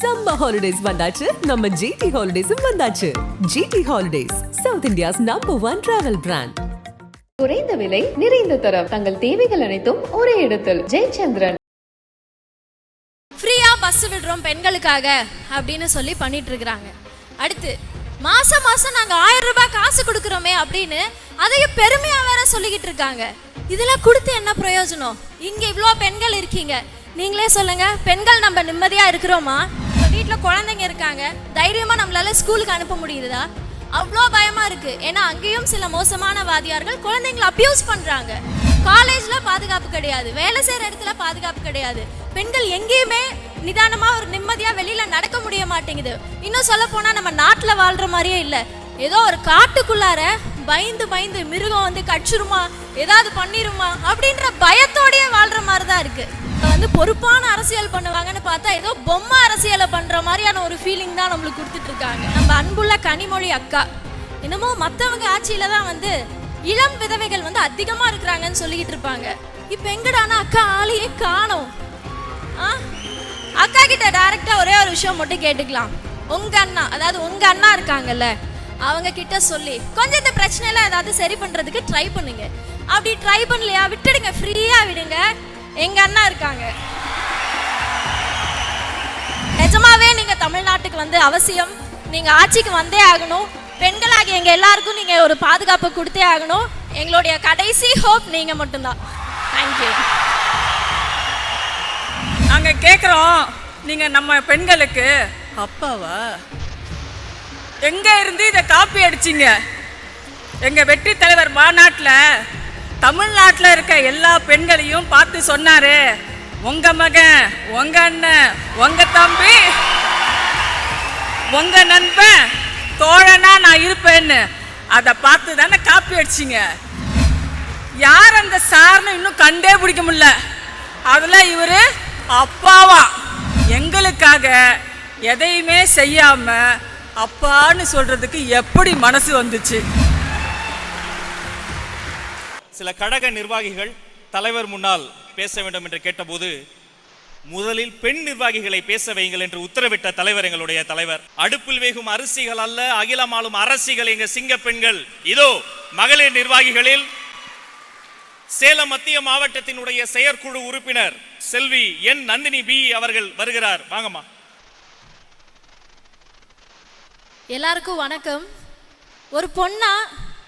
Summer holidays வந்தாச்சு. நம்ம GT ஹாலிடேஸும் வந்தாச்சு. GT holidays south India's number one travel brand குறைந்த விலை நிறைந்த தரம். தங்கள் தேவைகள் அனைத்தும் ஒரே இடத்தில். ஜெயச்சந்திரன். ஃப்ரீயா பஸ் விடுறோம் பெண்களுக்காக அப்படின்னு சொல்லி பண்ணிட்டு இருக்கிறாங்க. அடுத்து மாசம் மாசம் நாங்க ஆயிரம் ரூபாய் காசு கொடுக்குறோமே அப்படின்னு அதையும் பெருமையா வேற சொல்லிக்கிட்டு இருக்காங்க. இதெல்லாம் கொடுத்து என்ன பிரயோஜனம்? இங்க இவ்வளோ பெண்கள் இருக்கீங்க. நீங்களே சொல்லுங்க பெண்கள் நம்ம நிம்மதியா இருக்கிறோமா? குழந்தைங்க இருக்காங்க தைரியமாக நம்மளால ஸ்கூலுக்கு அனுப்ப முடியுதா? அவ்வளோ பயமாக இருக்குது ஏன்னா அங்கேயும் சில மோசமான வாதியார்கள் குழந்தைங்களை அப்யூஸ் பண்ணுறாங்க காலேஜில் பாதுகாப்பு கிடையாது. வேலை செய்கிற இடத்துல பாதுகாப்பு கிடையாது. பெண்கள் எங்கேயுமே நிதானமாக ஒரு நிம்மதியாக வெளியில் நடக்க முடிய மாட்டேங்குது. இன்னும் சொல்ல போனால் நம்ம நாட்டில் வாழ்கிற மாதிரியே இல்லை. ஏதோ ஒரு காட்டுக்குள்ளார பயந்து பயந்து மிருகம் வந்து கட்சிருமா ஏதாவது பண்ணிருமா? அப்படின்ற பயத்தோடயே வாழ்கிற மாதிரி தான் இருக்குது வந்து பொறுப்பான அரசியல் பண்ணுவாங்கன்னு பார்த்தா ஏதோ பொம்மை அரசியலை பண்ணுற மாதிரியான ஒரு ஃபீலிங் தான் நம்மளுக்கு கொடுத்துட்டு இருக்காங்க. நம்ம அன்புள்ள கனிமொழி அக்கா. என்னமோ மற்றவங்க ஆட்சியில தான் வந்து இளம் விதவைகள் வந்து அதிகமாக இருக்கிறாங்கன்னு சொல்லிக்கிட்டு இருப்பாங்க. இப்போ எங்கடானா அக்கா ஆளையே காணும். ஆ? அக்கா கிட்ட டைரக்டாக ஒரே ஒரு விஷயம் மட்டும் கேட்டுக்கலாம். உங்க அண்ணா அதாவது உங்க அண்ணா இருக்காங்கல்ல அவங்க கிட்ட சொல்லி கொஞ்சம் இந்த பிரச்சனையெல்லாம் ஏதாவது சரி பண்ணுறதுக்கு ட்ரை பண்ணுங்க. அப்படி ட்ரை பண்ணலையா விட்டுடுங்க ஃப்ரீயாக விடுங்க. எங்க அண்ணா இருக்காங்க. நிஜமாவே நீங்க தமிழ்நாட்டுக்கு வந்து அவசியம். நீங்க ஆட்சிக்கு வந்தே ஆகணும். பெண்களாகி எங்க எல்லாருக்கும் நீங்க ஒரு பாதுகாப்பு கொடுத்தே ஆகணும். எங்களுடைய கடைசி ஹோப் நீங்க மட்டும்தான். தேங்க்யூ நாங்க கேக்குறோம். நீங்க நம்ம பெண்களுக்கு. அப்பாவா? எங்க இருந்து இதை காப்பி அடிச்சீங்க? எங்க வெற்றி தலைவர் மாநாட்டில் தமிழ்நாட்டில் இருக்க எல்லா பெண்களையும் பார்த்து சொன்னாரு. உங்க மகன் உங்க அண்ணன் உங்க தம்பி உங்க நண்பன் தோழனா நான் இருப்பேன்னு. அதை பார்த்து தானே காப்பி அடிச்சிங்க. யார் அந்த சார்னு இன்னும் கண்டே பிடிக்க முடியல. அதில் இவர் அப்பாவா. எங்களுக்காக எதையுமே செய்யாம அப்பான்னு சொல்றதுக்கு எப்படி மனசு வந்துச்சு? சில கழக நிர்வாகிகள் தலைவர் முன்னால் பேச வேண்டும் என்று கேட்டபோது முதலில் பெண் நிர்வாகிகளை பேச வையுங்கள் என்று உத்தரவிட்ட தலைவர் எங்களுடைய தலைவர். அடுப்பில் வேகும் அரிசிகள் அல்ல அகிலம் அரசிகள் எங்க சிங்க பெண்கள். இதோ மகளிர் நிர்வாகிகளில் சேலம் மத்திய மாவட்டத்தினுடைய செயற்குழு உறுப்பினர் செல்வி என் நந்தினி பி அவர்கள் வருகிறார். வாங்கம்மா. எல்லாருக்கும் வணக்கம். ஒரு பொண்ணா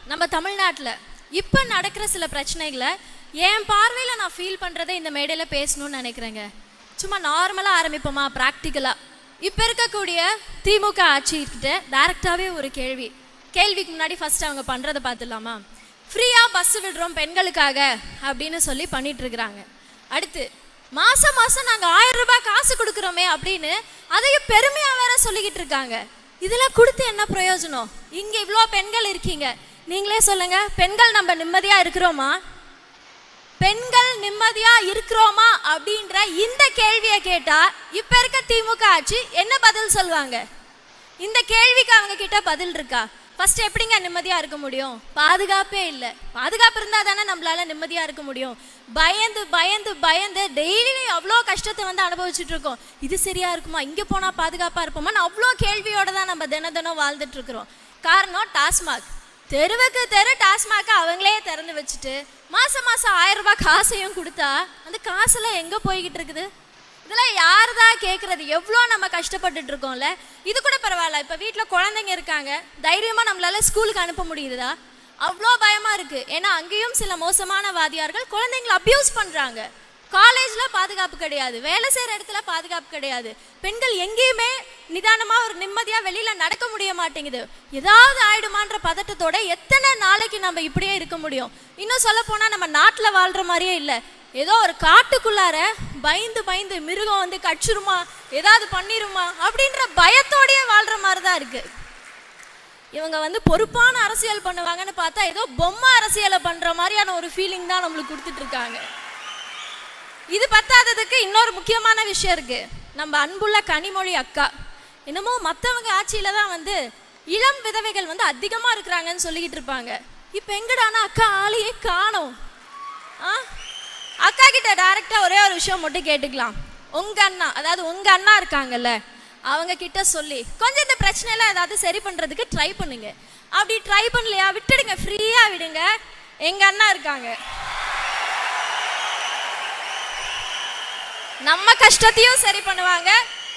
நம்ம தமிழ்நாட்டில் இப்போ நடக்கிற சில பிரச்சனைகளை என் பார்வையில் நான் ஃபீல் பண்ணுறதை இந்த மேடையில் பேசணும்னு நினைக்கிறேங்க. சும்மா நார்மலாக ஆரம்பிப்போமா ப்ராக்டிக்கலாக இப்போ இருக்கக்கூடிய திமுக ஆட்சிக்கிட்ட டைரக்டாகவே ஒரு கேள்வி. கேள்விக்கு முன்னாடி ஃபஸ்ட் அவங்க பண்ணுறதை பார்த்துடலாமா? ஃப்ரீயாக பஸ் விடுறோம் பெண்களுக்காக அப்படின்னு சொல்லி பண்ணிகிட்ருக்குறாங்க அடுத்து மாதம் மாதம் நாங்கள் ஆயிரம் ரூபாய் காசு கொடுக்குறோமே அப்படின்னு அதையும் பெருமையாக வேற சொல்லிக்கிட்டு இருக்காங்க. இதெல்லாம் கொடுத்து என்ன பிரயோஜனம்? இங்கே இவ்வளோ பெண்கள் இருக்கீங்க. நீங்களே சொல்லுங்க பெண்கள் நம்ம நிம்மதியா இருக்கிறோமா? பெண்கள் நிம்மதியா இருக்கிறோமா அப்படின்ற இந்த கேள்வியை கேட்டா இப்ப இருக்க திமுக ஆட்சி என்ன பதில் சொல்லுவாங்க? இந்த கேள்விக்கு அவங்க கிட்ட பதில் இருக்கா? ஃபர்ஸ்ட் எப்படிங்க நிம்மதியா இருக்க முடியும்? பாதுகாப்பே இல்லை. பாதுகாப்பு இருந்தா தானே நம்மளால நிம்மதியா இருக்க முடியும். பயந்து பயந்து பயந்து டெய்லி அவ்வளோ கஷ்டத்தை வந்து அனுபவிச்சுட்டு இருக்கோம். இது சரியா இருக்குமா? இங்க போனா பாதுகாப்பா இருப்போமான்னு அவ்வளோ கேள்வியோட தான் நம்ம தின தினம் வாழ்ந்துட்டு இருக்கிறோம். காரணம் டாஸ்மாக். தெருவுக்கு தெரு டாஸ்மாக அவங்களே திறந்து வச்சுட்டு மாசம் மாசம் ஆயிரம் ரூபாய் காசையும் கொடுத்தா அந்த காசெல்லாம் எங்க போய்கிட்டு இருக்குது? இதெல்லாம் யார் தான் கேட்குறது எவ்வளோ நம்ம கஷ்டப்பட்டுட்டு இருக்கோம்ல. இது கூட பரவாயில்ல. இப்போ வீட்டில் குழந்தைங்க இருக்காங்க. தைரியமாக நம்மளால ஸ்கூலுக்கு அனுப்ப முடியுதா அவ்வளோ பயமாக இருக்குது ஏன்னா அங்கேயும் சில மோசமான வாதியார்கள் குழந்தைங்களை அப்யூஸ் பண்ணுறாங்க காலேஜில் பாதுகாப்பு கிடையாது. வேலை செய்கிற இடத்துல பாதுகாப்பு கிடையாது. பெண்கள் எங்கேயுமே நிதானமாக ஒரு நிம்மதியாக வெளியில் நடக்க முடிய மாட்டேங்குது. ஏதாவது ஆயிடுமான்ற பதட்டத்தோட எத்தனை நாளைக்கு நம்ம இப்படியே இருக்க முடியும்? இன்னும் சொல்ல போனால் நம்ம நாட்டில் வாழ்கிற மாதிரியே இல்லை. ஏதோ ஒரு காட்டுக்குள்ளார பயந்து பயந்து மிருகம் வந்து கடிச்சிருமா? ஏதாவது பண்ணிருமா? அப்படின்ற பயத்தோடயே வாழ்கிற மாதிரி தான் இருக்கு. இவங்க வந்து பொறுப்பான அரசியல் பண்ணுவாங்கன்னு பார்த்தா ஏதோ பொம்மை அரசியலை பண்ணுற மாதிரியான ஒரு ஃபீலிங் தான் நம்மளுக்கு கொடுத்துட்ருக்காங்க இது பத்தாததுக்கு இன்னொரு முக்கியமான விஷயம் இருக்கு. நம்ம அன்புள்ள கனிமொழி அக்கா. என்னமோ மற்றவங்க ஆட்சியில தான் வந்து இளம் விதவைகள் வந்து அதிகமாக இருக்கிறாங்கன்னு சொல்லிக்கிட்டு இருப்பாங்க. இப்போ எங்கடானா அக்கா ஆளையே காணோம். ஆ? அக்கா கிட்ட டைரக்டாக ஒரே ஒரு விஷயம் மட்டும் கேட்டுக்கலாம். உங்கள் அண்ணா அதாவது உங்கள் அண்ணா இருக்காங்கல்ல அவங்க கிட்ட சொல்லி கொஞ்சம் இந்த பிரச்சனையெல்லாம் ஏதாவது சரி பண்ணுறதுக்கு ட்ரை பண்ணுங்க. அப்படி ட்ரை பண்ணலையா விட்டுடுங்க ஃப்ரீயாக விடுங்க. எங்கள் அண்ணா இருக்காங்க. நம்ம கஷ்டத்தையும் சரி பண்ணுவாங்க.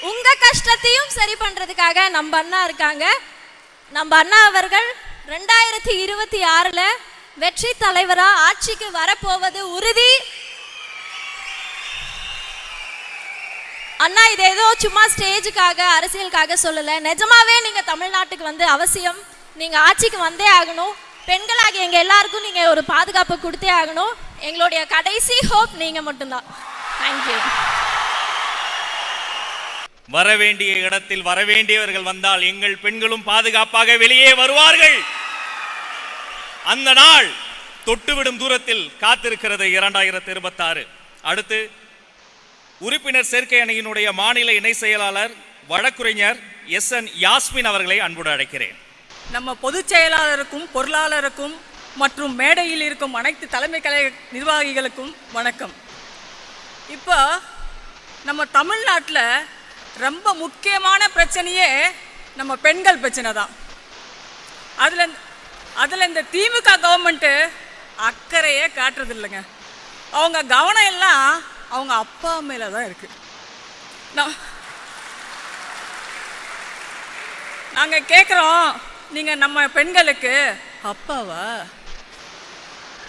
உங்க கஷ்டத்தையும் சரி பண்றதுக்காக நம்ம அண்ணா இருக்காங்க. நம்ம அண்ணா அவர்கள் ரெண்டாயிரத்தி இருபத்தி ஆறுல வெற்றி தலைவரா ஆட்சிக்கு வரப்போவது உறுதி. அண்ணா இது ஏதோ சும்மா ஸ்டேஜுக்காக அரசியலுக்காக சொல்லல. நிஜமாவே நீங்க தமிழ்நாட்டுக்கு வந்து அவசியம். நீங்க ஆட்சிக்கு வந்தே ஆகணும். பெண்களாக எங்க எல்லாருக்கும் நீங்க ஒரு பாதுகாப்பு கொடுத்தே ஆகணும். எங்களுடைய கடைசி ஹோப் நீங்க மட்டும்தான். தேங்க்யூ வரவேண்டிய இடத்தில் வரவேண்டியவர்கள் வந்தால் எங்கள் பெண்களும் பாதுகாப்பாக வெளியே வருவார்கள். அந்த நாள் தொட்டுவிடும் தூரத்தில் காத்திருக்கிறது இரண்டாயிரத்தி இருபத்தாறு அடுத்து உறுப்பினர் சேர்க்கை அணியினுடைய மாநில இணை செயலாளர் வழக்குரைஞர் எஸ் என் யாஸ்மின் அவர்களை அன்போடு அழைக்கிறேன். நம்ம பொதுச் செயலாளருக்கும் பொருளாளருக்கும் மற்றும் மேடையில் இருக்கும் அனைத்து தலைமை கழக நிர்வாகிகளுக்கும் வணக்கம். இப்போ நம்ம தமிழ்நாட்டில் ரொம்ப முக்கியமான பிரச்சனையே நம்ம பெண்கள் பிரச்சனை தான். அதில் அதில் இந்த திமுக கவர்மெண்ட்டு அக்கறையே காட்டுறது இல்லைங்க. அவங்க கவனம் எல்லாம் அவங்க அப்பா மேலே தான் இருக்குது நான் நாங்கள் கேட்குறோம் நீங்கள் நம்ம பெண்களுக்கு அப்பாவா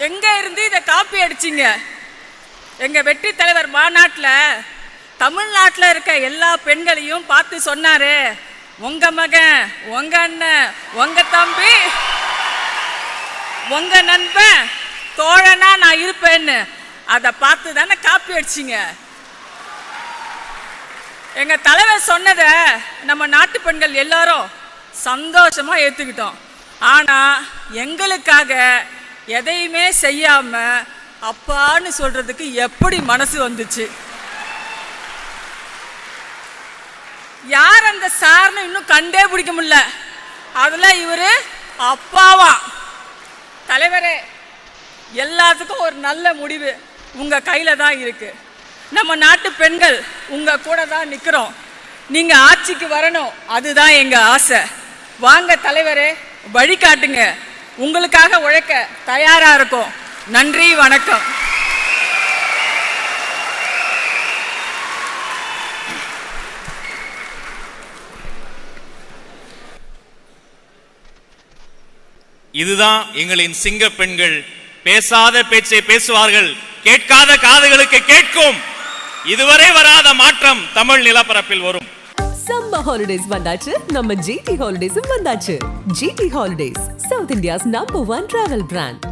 எங்கே இருந்து இதை காப்பி அடிச்சிங்க? எங்கள் வெற்றி தலைவர் மாநாட்டில் தமிழ்நாட்டில் இருக்க எல்லா பெண்களையும் பார்த்து சொன்னார். உங்கள் மகன் உங்க அண்ணன் உங்கள் தம்பி உங்கள் நண்பன் தோழனா நான் இருப்பேன்னு. அதை பார்த்து தானே காப்பி அடிச்சிங்க. எங்கள் தலைவர் சொன்னதை நம்ம நாட்டு பெண்கள் எல்லாரும் சந்தோஷமாக ஏற்றுக்கிட்டோம் ஆனால் எங்களுக்காக எதையுமே செய்யாமல் அப்பான்னு சொல்றதுக்கு எப்படி மனசு வந்துச்சு? யார் அந்த சார்னு இன்னும் கண்டே பிடிக்க முடியல. அதில் இவரு அப்பாவா. தலைவரே எல்லாத்துக்கும் ஒரு நல்ல முடிவு உங்க கையில தான் இருக்கு. நம்ம நாட்டு பெண்கள் உங்க கூட தான் நிற்கிறோம் நீங்க ஆட்சிக்கு வரணும் அதுதான் எங்க ஆசை. வாங்க தலைவரே வழிகாட்டுங்க. உங்களுக்காக உழைக்க தயாரா இருக்கும். நன்றி வணக்கம். இதுதான் எங்களின் சிங்க பெண்கள் பேசாத பேச்சை பேசுவார்கள் கேட்காத காதுகளுக்கு கேட்கும். இதுவரை வராத மாற்றம் தமிழ் நிலப்பரப்பில் வரும். சம்மர் ஹாலிடேஸ் வந்தாச்சு நம்ம ஜிடி ஹாலிடேஸும் வந்தாச்சு. GT holidays south India's number one travel brand